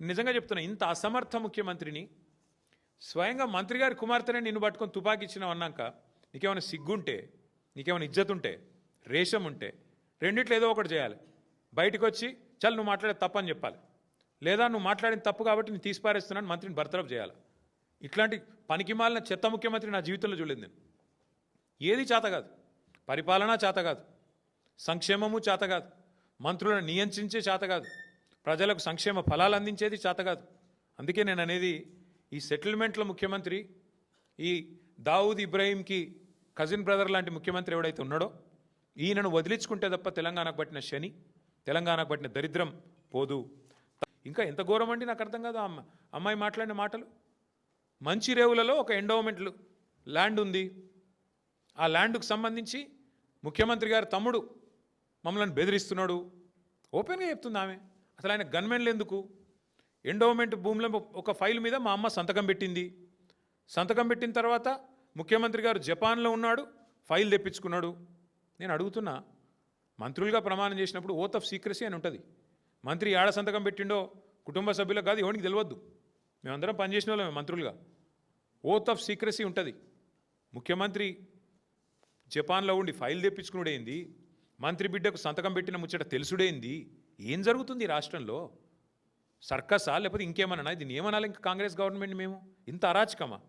నిజంగా చెప్తున్నా ఇంత అసమర్థ ముఖ్యమంత్రిని స్వయంగా మంత్రి గారి కుమార్తెనే నిన్ను పట్టుకొని తుపాకి ఇచ్చినావు అన్నాక నీకేమైనా సిగ్గుంటే నీకేమైనా ఇజ్జత్ ఉంటే రేషం ఉంటే రెండిట్లో ఏదో ఒకటి చేయాలి. బయటకు వచ్చి చల్ నువ్వు మాట్లాడే తప్పని చెప్పాలి. లేదా నువ్వు మాట్లాడిన తప్పు కాబట్టి నేను తీసిపారేస్తున్నాను మంత్రిని బర్తరఫ్ చేయాలి. ఇట్లాంటి పనికిమాలిన చెత్త ముఖ్యమంత్రి నా జీవితంలో చూడలేదు నేను. ఏది చేత కాదు. పరిపాలన చేత కాదు. సంక్షేమము చేత కాదు. మంత్రులను నియంత్రించే చేత కాదు. ప్రజలకు సంక్షేమ ఫలాలు అందించేది చేతకాదు అందుకే నేను అనేది ఈ సెటిల్మెంట్ల ముఖ్యమంత్రి ఈ దావూద్ ఇబ్రాహీంకి కజిన్ బ్రదర్ లాంటి ముఖ్యమంత్రి ఎవడైతే ఉన్నాడో ఈయనను వదిలించుకుంటే తప్ప తెలంగాణకు పట్టిన శని తెలంగాణకు పట్టిన దరిద్రం పోదు. ఇంకా ఎంత ఘోరం అండి నాకు అర్థం కాదు అమ్మ అమ్మాయి మాట్లాడిన మాటలు? మంచి రేవులలో ఒక ఎండోమెంట్లు ల్యాండ్ ఉంది. ఆ ల్యాండ్కు సంబంధించి ముఖ్యమంత్రి గారి తమ్ముడు మమ్మల్ని బెదిరిస్తున్నాడు. ఓపెన్గా చెప్తుంది ఆమె. అసలు ఆయన గన్మెన్లు ఎందుకు? ఎండోమెంట్ భూమిలో ఒక ఫైల్ మీద మా అమ్మ సంతకం పెట్టింది. సంతకం పెట్టిన తర్వాత ముఖ్యమంత్రి గారు జపాన్లో ఉన్నాడు ఫైల్ తెప్పించుకున్నాడు. నేను అడుగుతున్నా మంత్రులుగా ప్రమాణం చేసినప్పుడు ఓత్ ఆఫ్ సీక్రసీ అని ఉంటుంది. మంత్రి ఏడ సంతకం పెట్టిండో కుటుంబ సభ్యులకు కాదు ఎవరికి తెలియద్దు మేమందరం పనిచేసిన వాళ్ళమే మంత్రులుగా. ఓత్ ఆఫ్ సీక్రసీ ఉంటుంది. ముఖ్యమంత్రి జపాన్లో ఉండి ఫైల్ తెప్పించుకునుడేంది? మంత్రి బిడ్డకు సంతకం పెట్టిన ముచ్చట తెలుసుడేంది? ఏం జరుగుతుంది ఈ రాష్ట్రంలో? సర్కసా? లేకపోతే ఇంకేమన్నా దీన్ని ఏమనాలి ఇంకా కాంగ్రెస్ గవర్నమెంట్ మేము? ఇంత అరాచకమా?